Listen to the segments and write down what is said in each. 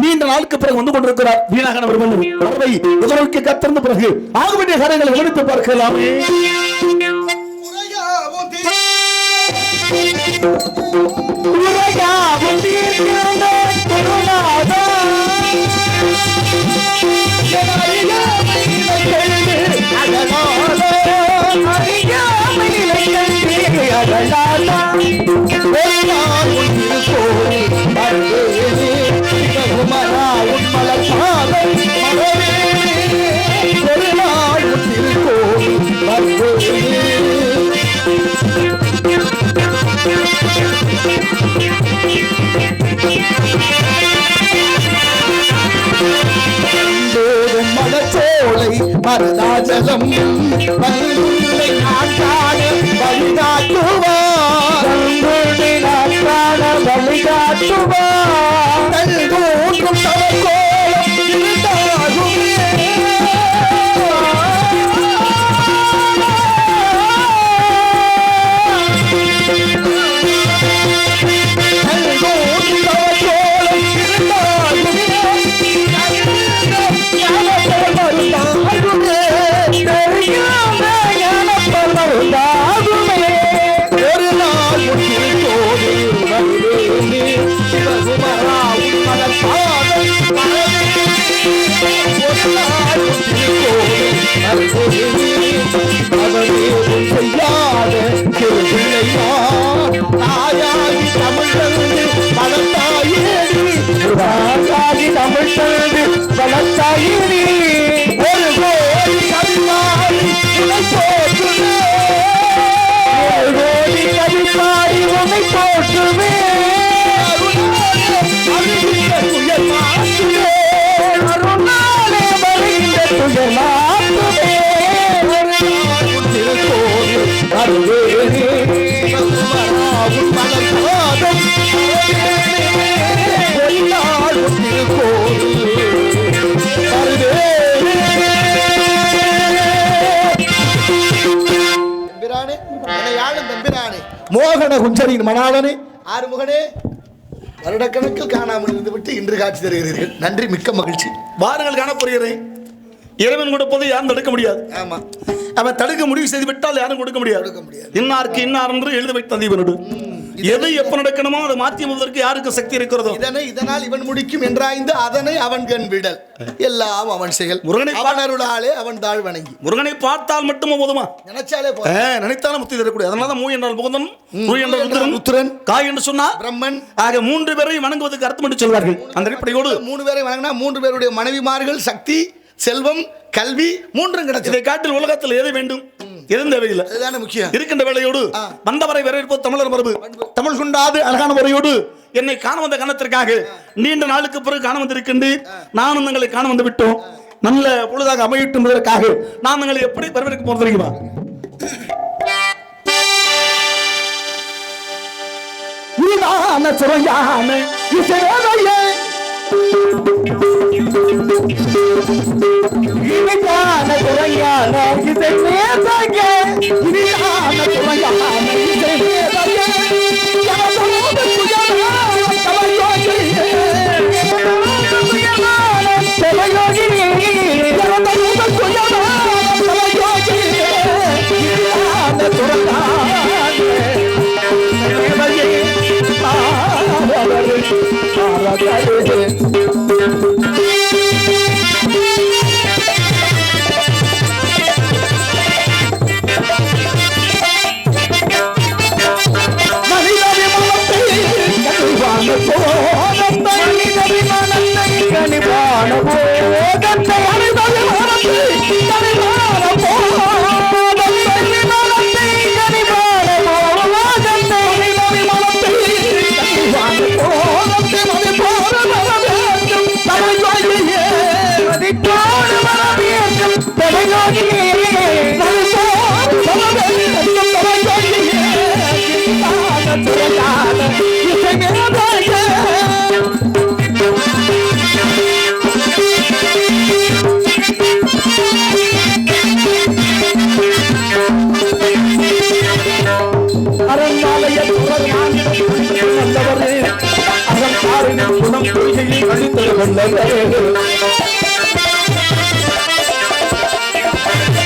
நீண்ட நாளுக்கு பிறகு வந்து கொண்டிருக்கிறார். வீணாக அவரை முதலமைக்கு கத்திருந்த பிறகு ஆக வேண்டிய காரியங்களை பார்க்கலாமே. உரையாவும் மருதாஜலம் பல்குலை நாட்டான வழிகாட்டுவார். பல்குலை நாட்டான வழிகாட்டுவார். மோகன குஞ்சரின் மணாளனே. ஆறுமுகனே வருடக்கணக்கில் காணாமல் இருந்து விட்டு இன்று காட்சி தருகிறீர்கள். நன்றி மிக்க மகிழ்ச்சி. வாருங்கள் காணப்படுகிறேன் இறைவன் கொடுப்பதை யாரும் தடுக்க முடியாது. ஆமா. அவன் தடுக்க முடிவு செய்து விட்டால் யாரும் கொடுக்க முடியாது. கொடுக்க முடியாது. இன்னாருக்கு இன்னார் என்று எழுத வைத்த தீவனோடு. எது எப்ப நடக்கணுமோ அதை மாற்றி அமைவதற்கு யாருக்கு சக்தி இருக்கிறதோ? இதனை இதனால் இவன் முடிக்கும் என்றாய்ந்து அதனை அவன் கண் விடல். எல்லாம் அவன் செயல். முருகனை பா- அவன் தாழ் வணங்கி. முருகனை பார்த்தால் மட்டும் போதுமா? நினைச்சாலே நினைத்தாலும் முத்தி தரக்கூடிய. அதனால தான் மூ என்றால் முகுந்தன் மூ என்றால் ருத்திரன் ருத்திரன். காய் என்று சொன்னா பிரம்மன். ஆக மூன்று பேரை வணங்குவதற்கு அர்த்தம் என்று சொல்வார்கள். அந்த அடிப்படையோடு மூணு பேரை வணங்கினா மூன்று பேருடைய மனைவிமார்கள் சக்தி செல்வம் கல்வி மூன்றும் கிடைச்சது காட்டில் உலகத்தில் எது வேண்டும்? எதுவும் தேவையில்லை அதுதானே முக்கியம். இருக்கின்ற வேலையோடு. வந்தவரை வரவேற்பது தமிழர் மரபு. தமிழ் கொண்டாது அழகான முறையோடு என்னை காண வந்த கணத்திற்காக நீண்ட நாளுக்கு பிறகு காண வந்திருக்கின்றேன் நானும் உங்களை காண வந்து விட்டோம். நல்ல பொழுதாக அமையட்டும் என்பதற்காக நான் உங்களை எப்படி வரவேற்க போறது தெரியுமா? சுரையான இசையவையே இனிதான சுரையான இசை மேதைய இனிதான சுரையான இசை மேதைய Thank you.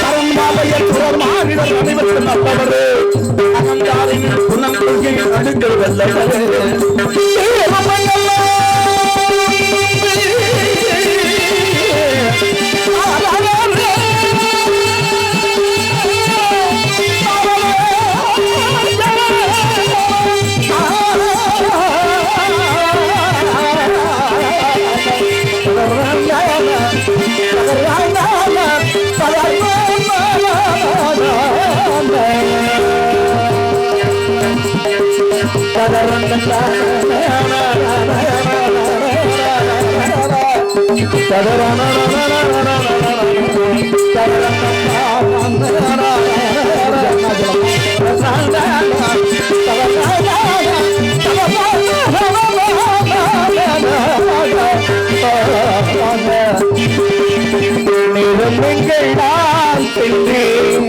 அறம்பாலைய துறர் மாநிலம் அனைவருக்கும் நல்லவரே ಎಲ್ಲ நிறமெங்கள் நான் சென்றேன்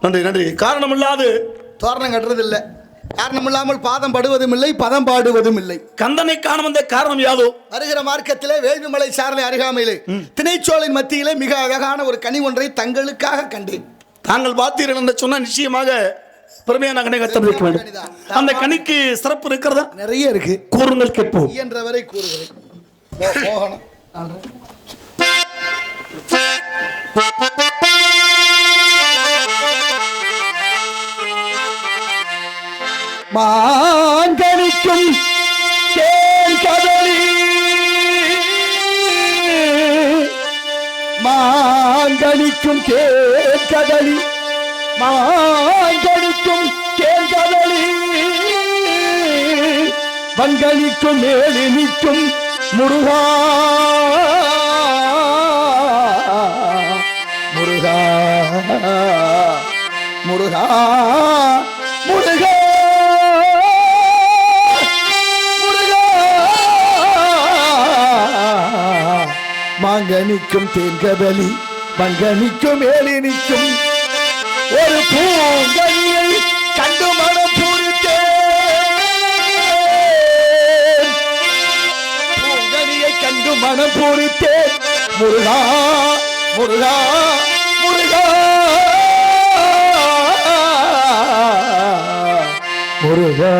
நன்றி நன்றி. காரணம் இல்லாது தோரணம் கட்டுறது இல்லை காரணம் இல்லாமல் பாதம் படுவதும் இல்லை பதம் பாடுவதும் இல்லை. கந்தனை காண வந்த காரணம் யாதோ? வருகிற மார்க்கத்திலே வேள்விமலை சார்ந்த அருகாமையிலே திணைச்சோலின் மத்தியிலே மிக அழகான ஒரு கனி ஒன்றை தங்களுக்காக கண்டேன். தாங்கள் பார்த்தீர்கள் என்று சொன்னா நிச்சயமாக பெருமையான கணை வேண்டும் அந்த கனிக்கு சிறப்பு இருக்கிறதா? நிறைய இருக்கு. கூறுங்கள் கேட்போம். இயன்றவரை கூறுகிறேன். மோ- மாங்கனிக்கும் தேன் கதலி மாங்கனிக்கும் தேன் கதலி மாங்கனிக்கும் தேன் கதலி பங்களிக்கும் மேலினிக்கும் முருகா. முருகா. முருகா. மாங்கனிக்கும் தேன்கதலி மங்கனிக்கும் ஏழினிக்கும் ஒரு பூங்கனியை கண்டு மனம் பூரித்தேன். பூங்கனியை கண்டு மனம் பூரித்தேன். முருகா முருகா முருகா. முருகா.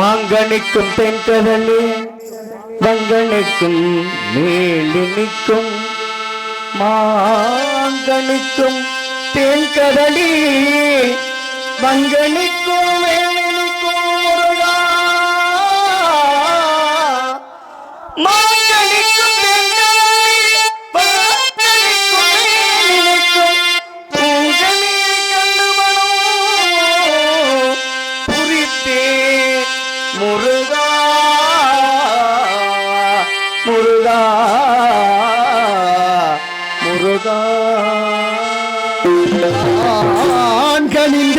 மாங்கனிக்கும் தென்கடலே வங்கனிக்கும் மேலினிக்கும் நிற்கும் மாங்கனிக்கும் தென்கடலி வங்கனிக்கும் மேலி நிற்கும் முருகா. ஆண்களின்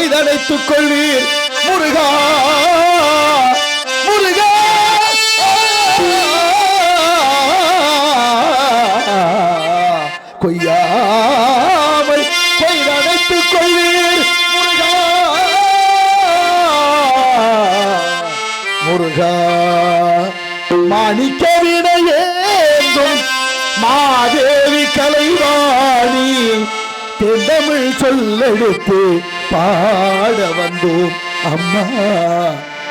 கொய்யாமல் கொள்வீர் முருகா முருகா. கொய்யாமல் கொய்தணைத்துக் கொள்வீர் முருகா. முருகா. மாணிக்க வினையேந்தும் மாதேவி கலைவாணி தெந்தமிழ் சொல்லெடுத்து பாட வந்தோம் அம்மா.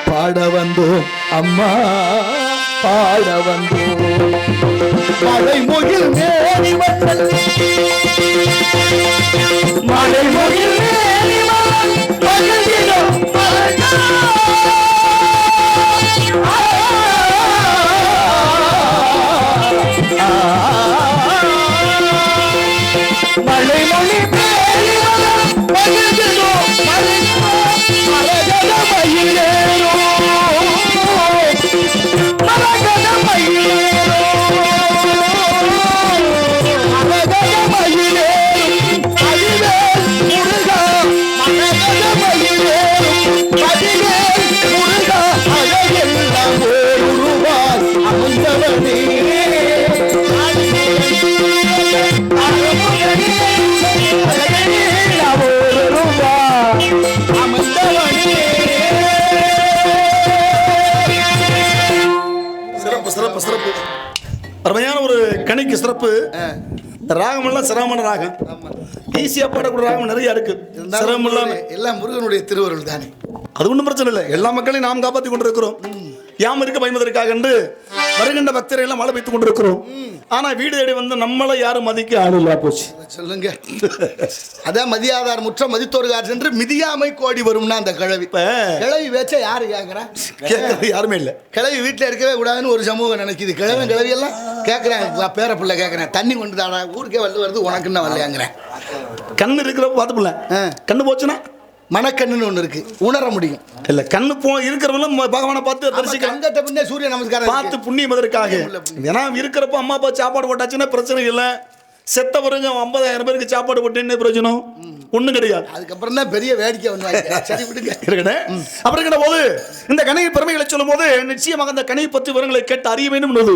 பாட வந்தோம் அம்மா பாட வந்தோம் மலைமுகில் மேரி வந்தல் மலைமுகில் மேரி மலர் மொழி இந்த ராகம் எல்லாம் சிரமமான ராகம். ஈஸியா பாடக்கூடிய ராகம் நிறைய இருக்கு. சிரமம் இல்லாம எல்லாம் முருகனுடைய திருவருள் தானே. அது ஒன்றும் பிரச்சனை இல்லை. எல்லா மக்களையும் நாம் காப்பாற்றி கொண்டிருக்கிறோம். யாம் இருக்க பயன்பதற்காக என்று வருகின்ற பக்தரை எல்லாம் மழை வைத்துக் கொண்டிருக்கிறோம். ஆனா வீடு தேடி வந்து நம்மளை யாரும் மதிக்க ஆள் இல்லா போச்சு. சொல்லுங்க. அதான் மதியாதார் முற்ற மதித்தோர்கார் சென்று மிதியாமை கோடி வரும்னா அந்த கிழவி. கிழவி வேச்ச யாரு கேக்குறா? கேட்கறது யாருமே இல்லை. கிழவி வீட்டில் இருக்கவே கூடாதுன்னு ஒரு சமூகம் நினைக்குது. கிழவன் கிழவி எல்லாம் கேட்குறேன் பேர பிள்ளை கேட்குறேன் தண்ணி கொண்டு தாடா ஊருக்கே வந்து வருது உனக்குன்னு வரலையாங்கிறேன். கண்ணு இருக்கிறப்ப பார்த்துப்பல ஆ. கண்ணு போச்சுன்னா? மனக்கண்ணுன்னு ஒன்று இருக்கு. உணர முடியும். இல்ல கண்ணு போ இருக்கிறவங்களும் பகவானை பார்த்து தரிசிக்க பின்னே சூரிய நமஸ்காரம் பார்த்து. புண்ணியம் அதற்காக ஏன்னா இருக்கிறப்ப அம்மா அப்பா சாப்பாடு போட்டாச்சுன்னா பிரச்சனை இல்லை. செத்தவருங்க ஐம்பதாயிரம் பேருக்கு சாப்பாடு போட்டு என்ன பிரயோஜனம்? ஒண்ணும் கிடையாது. அதுக்கப்புறம் தான் பெரிய வேடிக்கை வந்தாங்க சரி விடுங்க. இருக்கட்டே அப்புறம் இருக்கிற போது இந்த கணிகை பெருமைகளை சொல்லும் போது நிச்சயமாக அந்த கணிகை பற்றி விவரங்களை கேட்டு அறிய வேண்டும் என்பது.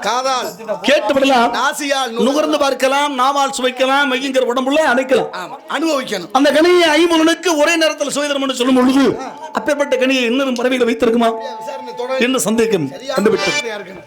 காதால் கேட்டு விடலாம் நாசியால் நுகர்ந்து பார்க்கலாம் நாவால் சுவைக்கலாம் மையங்கிற உடம்புல அடைக்கலாம் ஆமா. அனுபவிக்கணும். அந்த கனியை ஐம்பொழுனுக்கு ஒரே நேரத்தில் சுவைதரம் என்று சொல்லும் பொழுது அப்பேற்பட்ட கனியை இன்னும் பறவைகளை வைத்திருக்குமா? என்று சந்தேகம்? விசாரணையா இருக்கணும்.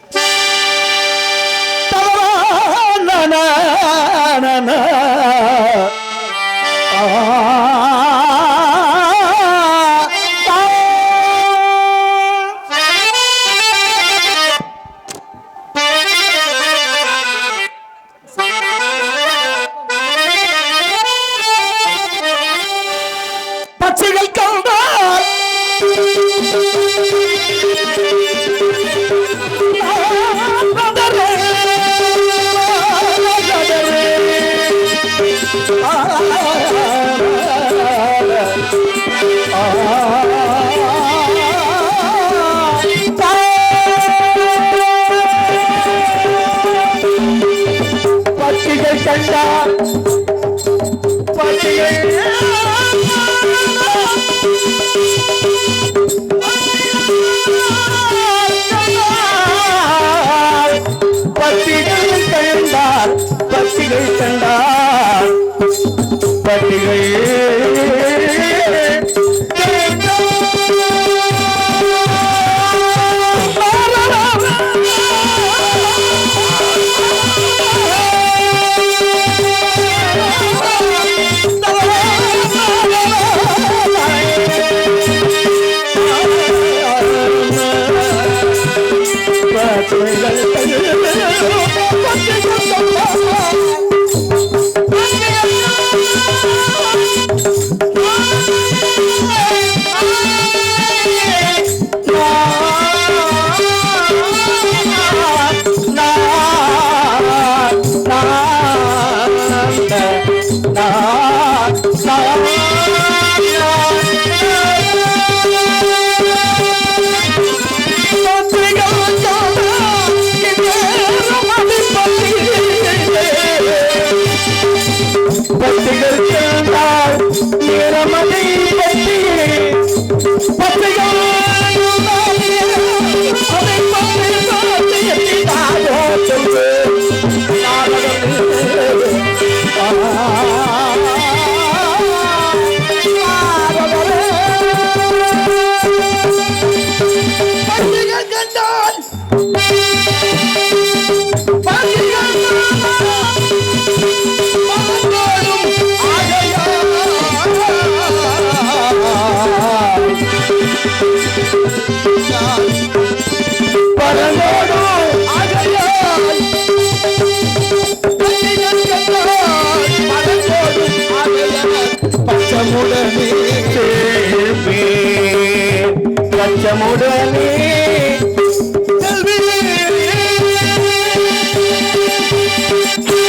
பச்சமுடனே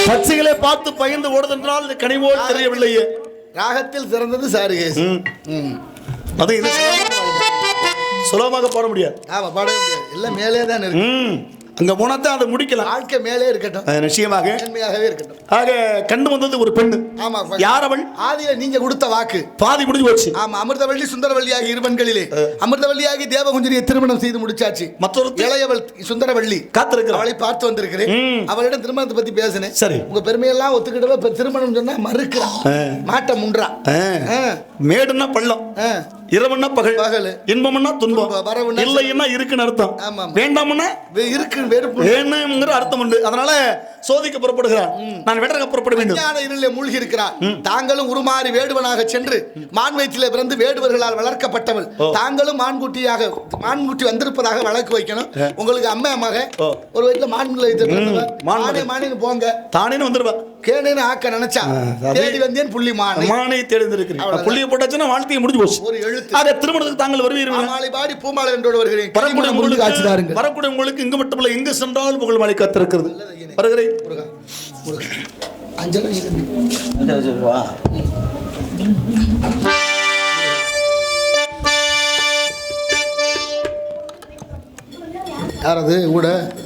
பச்சைகளை பார்த்து பயந்து ஓடுதென்றால் இது கனிவோடு தெரியவில்லையே. ராகத்தில் சிறந்தது சாருகேஸ் ம். அது இது சுலபமாக போட முடியாது. ஆமா பாடவே முடியாது. எல்லாம் மேலே தான் இருக்கு. ம். அங்க போனா தான் அதை முடிக்கலாம் வாழ்க்கை மேலே இருக்கட்டும். நிச்சயமாக. மேன்மையாகவே இருக்கட்டும். ஆக கண்டு வந்தது ஒரு பெண்ணு. ஆமா யார் அவள் ஆதியில நீங்க கொடுத்த வாக்கு. பாதி முடிஞ்சு போச்சு. ஆமா அமிர்தவள்ளி சுந்தரவள்ளி ஆகிய இருபன்களிலே அமிர்தவள்ளி ஆகி தேவகுஞ்சரியை திருமணம் செய்து முடிச்சாச்சு. மற்றொருத்தி? இளையவள் சுந்தரவள்ளி காத்திருக்கிறாள். அவளை பார்த்து வந்திருக்கிறேன். அவளிடம் திருமணத்தை பத்தி பேசினேன். சரி. உங்க பெருமையெல்லாம் ஒத்துக்கிட்டவ திருமணம் சொன்னா மறுக்கிறா ஆ. மாட்ட முன்றா. மேடுன்னா பள்ளம். இரவுன்னா பகல். பகல். இன்பம்னா துன்பம். வரவுன்னா இல்லைன்னா இருக்குன்னு அர்த்தம். வேண்டாம்னா வே- இருக்கு வெறுப்பு வேணுங்கிற அர்த்தம் உண்டு. அதனால சோதிக்க புறப்படுகிறார் நான் வெட்டக புறப்பட வேண்டும். ஞான இருளிலே மூழ்கி இருக்கிறார் தாங்களும் உருமாறி வேடுவனாக சென்று மான் வயிற்றிலே பிறந்து வேடுவர்களால் வளர்க்கப்பட்டவள். தாங்களும் மான்குட்டியாக மான்குட்டி வந்திருப்பதாக வழக்கு வைக்கணும். உங்களுக்கு அம்மா மக. ஒரு வயிற்றுல மான்குள்ள வைத்து பிறந்தவ. மான் மானே மானேன்னு போங்க. தானேன்னு வந்துருவா. கேனேன்னு ஆக்க நினைச்சா அது- தேடி வந்தேன் புள்ளி மானை. மானை தேர்ந்தெடுக்கிறேன் அவ்வளவுதான். புள்ளிய போட்டாச்சுன்னா வாழ்க்கையை முடிஞ்சு போச்சு. ஒரு எழுத்து. ஆக திருமணத்துக்கு தாங்கள் வருவீர்கள்? மாலை பாடி பூமாலை என்றோடு வருகிறேன். வரக்கூடிய முள்ளு காட்சி உங்களுக்கு தாருங்கள் வரக்கூடிய உங்களுக்கு இங்கு மட்டுமல்ல எங்கு சென்றால் புகழ் மலை காத்திருக்கிறது. வருகிறேன். முருகா, முருகா. அஞ்சலி இருக்கு. யார்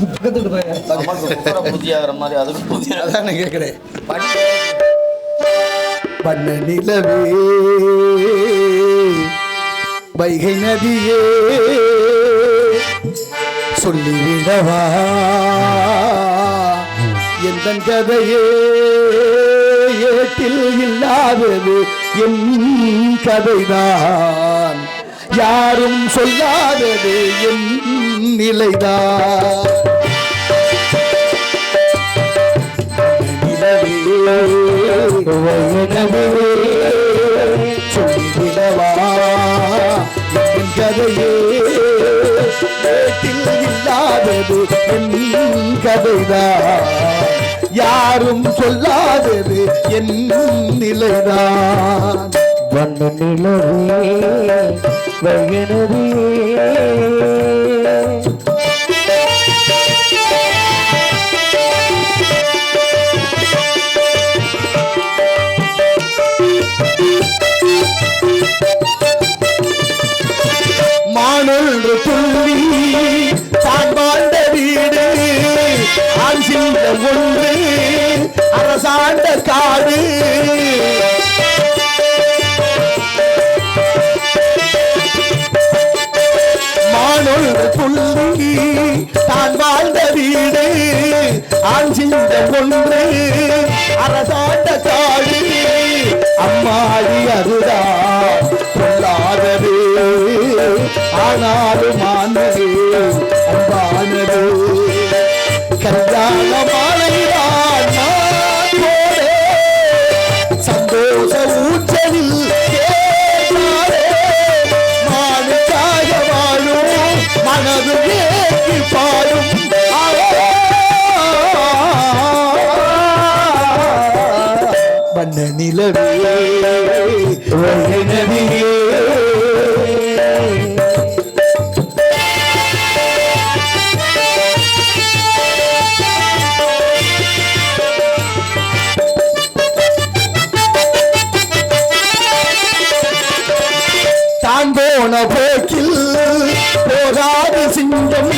அது கூட பூஜை ஆகிற மாதிரி அதுக்கு பூஜை. அதான் கேட்கிறேன் பண்ண. நிலவே. வைகை நதியே. சொல்லிவிடவா எந்த கதையே ஏட்டில் இல்லாதது என் கதைதான். யாரும் சொல்லாதது என் நிலைதான். சொல்லிவிடவா கதையே இல்லாதது என் கதைதான் யாரும் சொல்லாதது என் நிலைதான் வண்ண நிலவே வயனவே. ஆண் சிங்கம் ஒன்று அரசாண்ட காடு அம்மாடி அதுதான் பொல்லாதது ஆனாலும் ஆனது அன்பானது. கல்யாண மாலைதான் சந்தோஷ நிலவே நதியே தான் போன போக்கில் போகாது சிங்கம்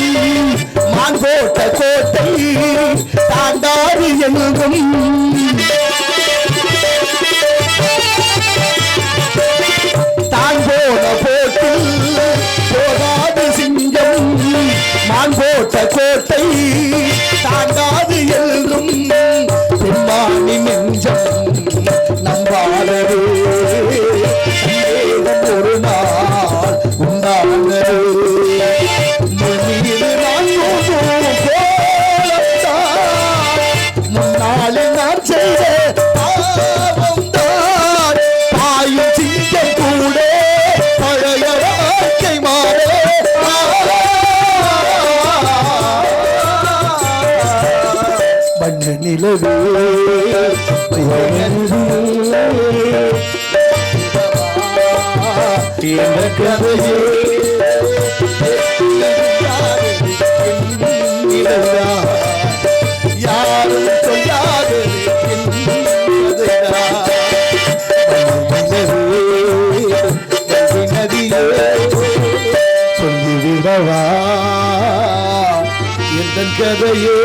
மான் போட்ட கோட்டை தாண்டாது எங்கும். யாரும் சொல்லாதது சொல்லிவிடவா? எந்த கதையே